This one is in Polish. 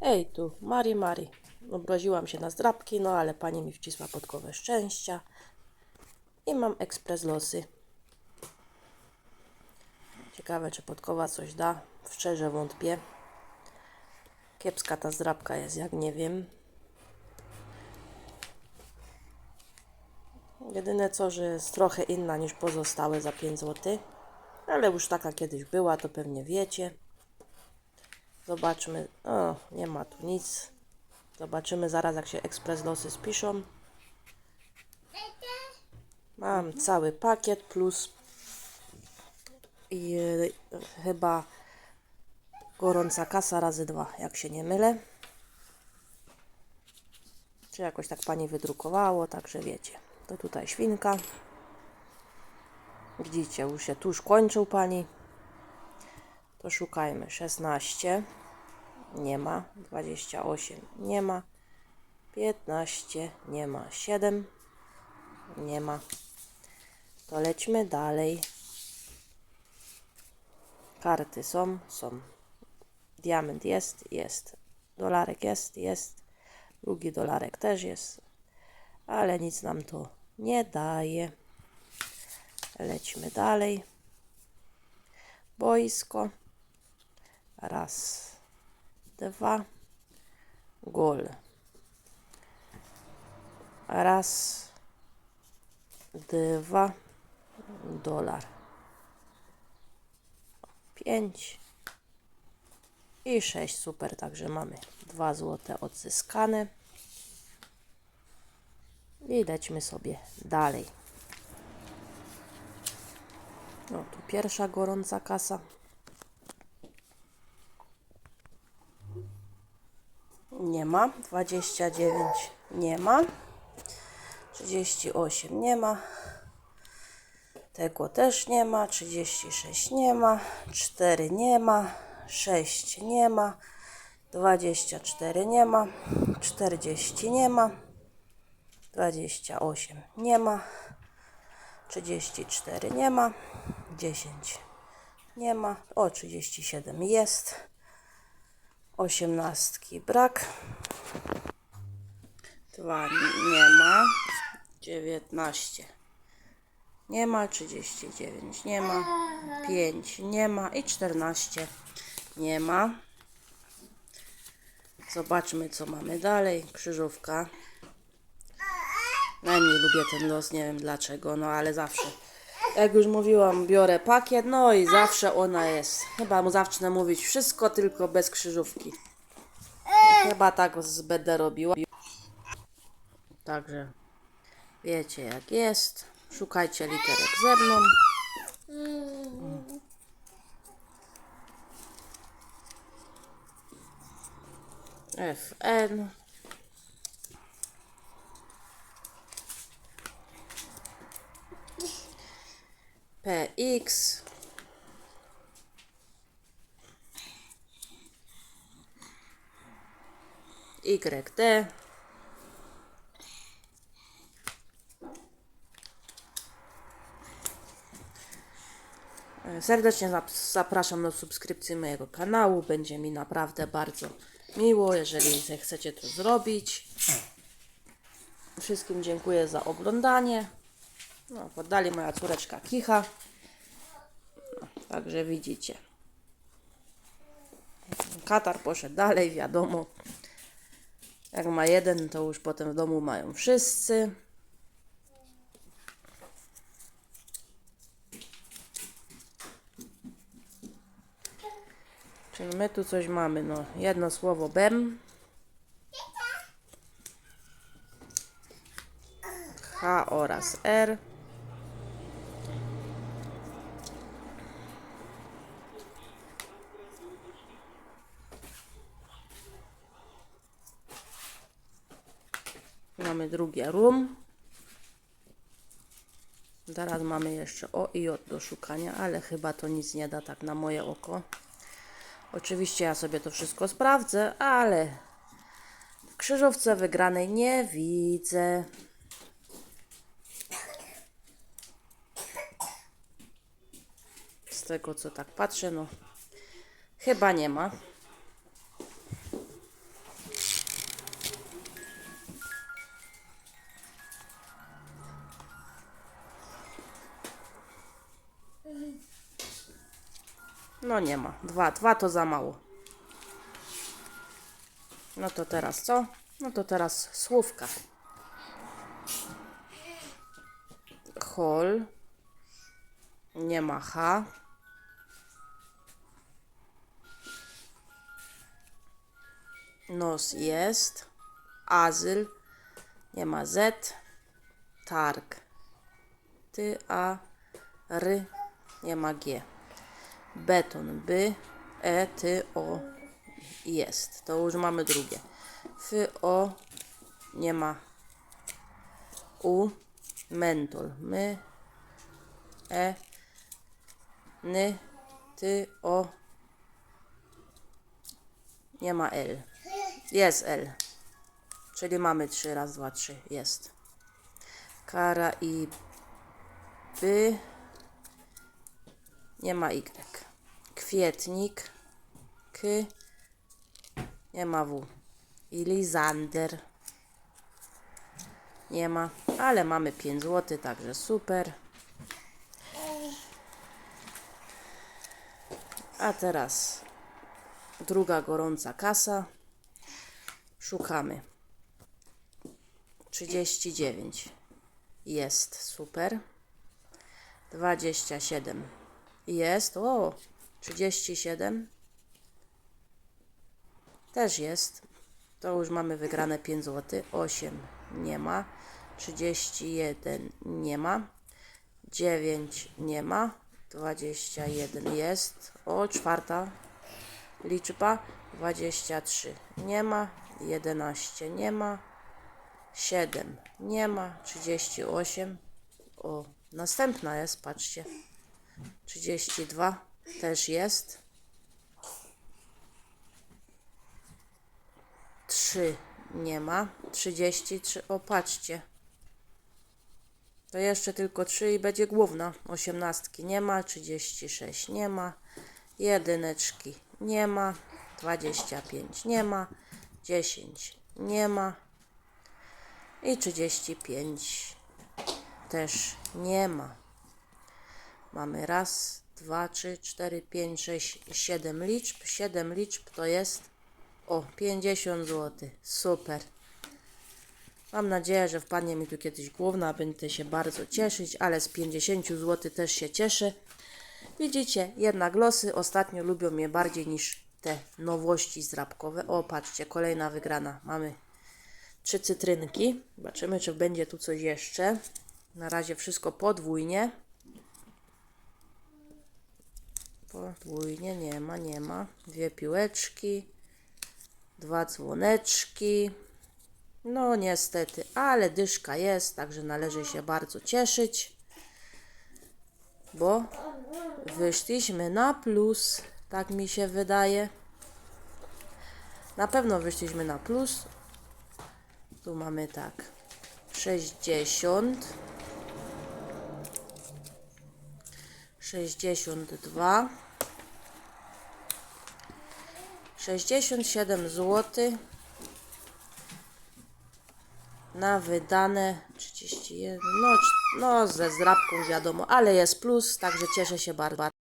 Ej tu, Mari Mari. Obraziłam się na zdrabki, no ale pani mi wcisła podkowę szczęścia. I mam ekspres losy. Ciekawe, czy podkowa coś da. Szczerze wątpię. Kiepska ta zdrabka jest, jak nie wiem. Jedyne co, że jest trochę inna niż pozostałe za 5 zł. Ale już taka kiedyś była, to pewnie wiecie. Zobaczmy. O, nie ma tu nic. Zobaczymy zaraz, jak się ekspres losy spiszą. Mam cały pakiet plus i e, chyba gorąca kasa razy dwa, jak się nie mylę. Czy jakoś tak pani wydrukowało, także wiecie. To tutaj świnka. Widzicie, już się tuż kończył pani. To szukajmy. 16. Nie ma. 28. Nie ma. 15. Nie ma. 7. Nie ma. To lećmy dalej. Karty są, są. Diament jest, jest. Dolarek jest, jest. Drugi dolarek też jest. Ale nic nam to nie daje. Lećmy dalej. Boisko. Raz, dwa. Gol. Raz, dwa. Dolar. Pięć. I sześć. Super, także mamy dwa złote odzyskane. I lećmy sobie dalej. No, tu pierwsza gorąca kasa. Nie ma. 29 nie ma. 38 nie ma. Tego też nie ma. 36 nie ma. 4 nie ma. 6 nie ma. 24 nie ma. 40 nie ma. 28 nie ma. 34 nie ma. 10 nie ma. O, 37 jest. 18 brak. 2 nie ma. 19 nie ma. 39 nie ma. 5 nie ma. I 14 nie ma. Zobaczmy, co mamy dalej. Krzyżówka. Najmniej lubię ten los, nie wiem dlaczego, no ale zawsze. Jak już mówiłam, biorę pakiet, no i zawsze ona jest. Chyba mu zacznę mówić wszystko, tylko bez krzyżówki. Chyba tak będę robiła. Także wiecie jak jest. Szukajcie literek ze mną. FN. PX. YT. Serdecznie zap- zapraszam do subskrypcji mojego kanału. Będzie mi naprawdę bardzo miło, jeżeli zechcecie to zrobić. Wszystkim dziękuję za oglądanie. No, poddali moja córeczka kicha. No, także widzicie. Katar poszedł dalej, wiadomo. Jak ma jeden, to już potem w domu mają wszyscy. Czyli my tu coś mamy, no jedno słowo BEM. H oraz R. Mamy drugie rum. Teraz mamy jeszcze O i J do szukania, ale chyba to nic nie da tak na moje oko. Oczywiście ja sobie to wszystko sprawdzę, ale w krzyżówce wygranej nie widzę. Z tego co tak patrzę, no chyba nie ma. No nie ma. Dwa, dwa to za mało. No to teraz co? No to teraz słówka. Kol. Nie ma H. Nos jest. Azyl. Nie ma Z. Targ. Ty, A, R. Nie ma G. Beton. By. E, ty, o. Jest. To już mamy drugie. F, o. Nie ma U. Mentol. My. E. Ny. Ty, o. Nie ma L. Jest L. Czyli mamy trzy, raz, dwa, trzy. Jest. Kara i by. Nie ma Y. Kwietnik. K. Nie ma W. I Lizander. Nie ma, ale mamy 5 zł, także super. A teraz druga gorąca kasa. Szukamy. 39. Jest, super. 27. Jest, o, 37. Też jest. To już mamy wygrane 5 zł. 8 nie ma. 31 nie ma. 9 nie ma. 21 jest. O, czwarta liczba. 23 nie ma. 11 nie ma. 7 nie ma. 38. O, następna jest, patrzcie. 32 też jest. 3 nie ma. 33, o patrzcie. To jeszcze tylko 3 i będzie główna. 18 nie ma, 36 nie ma, jedyneczki nie ma, 25 nie ma, 10 nie ma i 35 też nie ma. Mamy raz, dwa, trzy, cztery, pięć, sześć, siedem liczb. Siedem liczb to jest o 50 zł. Super. Mam nadzieję, że wpadnie mi tu kiedyś główna, będę się bardzo cieszyć, ale z 50 zł też się cieszę. Widzicie, jednak losy ostatnio lubią mnie bardziej niż te nowości zdrabkowe. O, patrzcie, kolejna wygrana. Mamy trzy cytrynki. Zobaczymy, czy będzie tu coś jeszcze. Na razie wszystko podwójnie. Podwójnie, nie ma, nie ma. Dwie piłeczki, dwa dzwoneczki. No niestety, ale dyszka jest, także należy się bardzo cieszyć, bo wyszliśmy na plus, tak mi się wydaje. Na pewno wyszliśmy na plus. Tu mamy tak, 60, 62, 67 zł na wydane 31, no, no ze zdrabką wiadomo, ale jest plus, także cieszę się bardzo.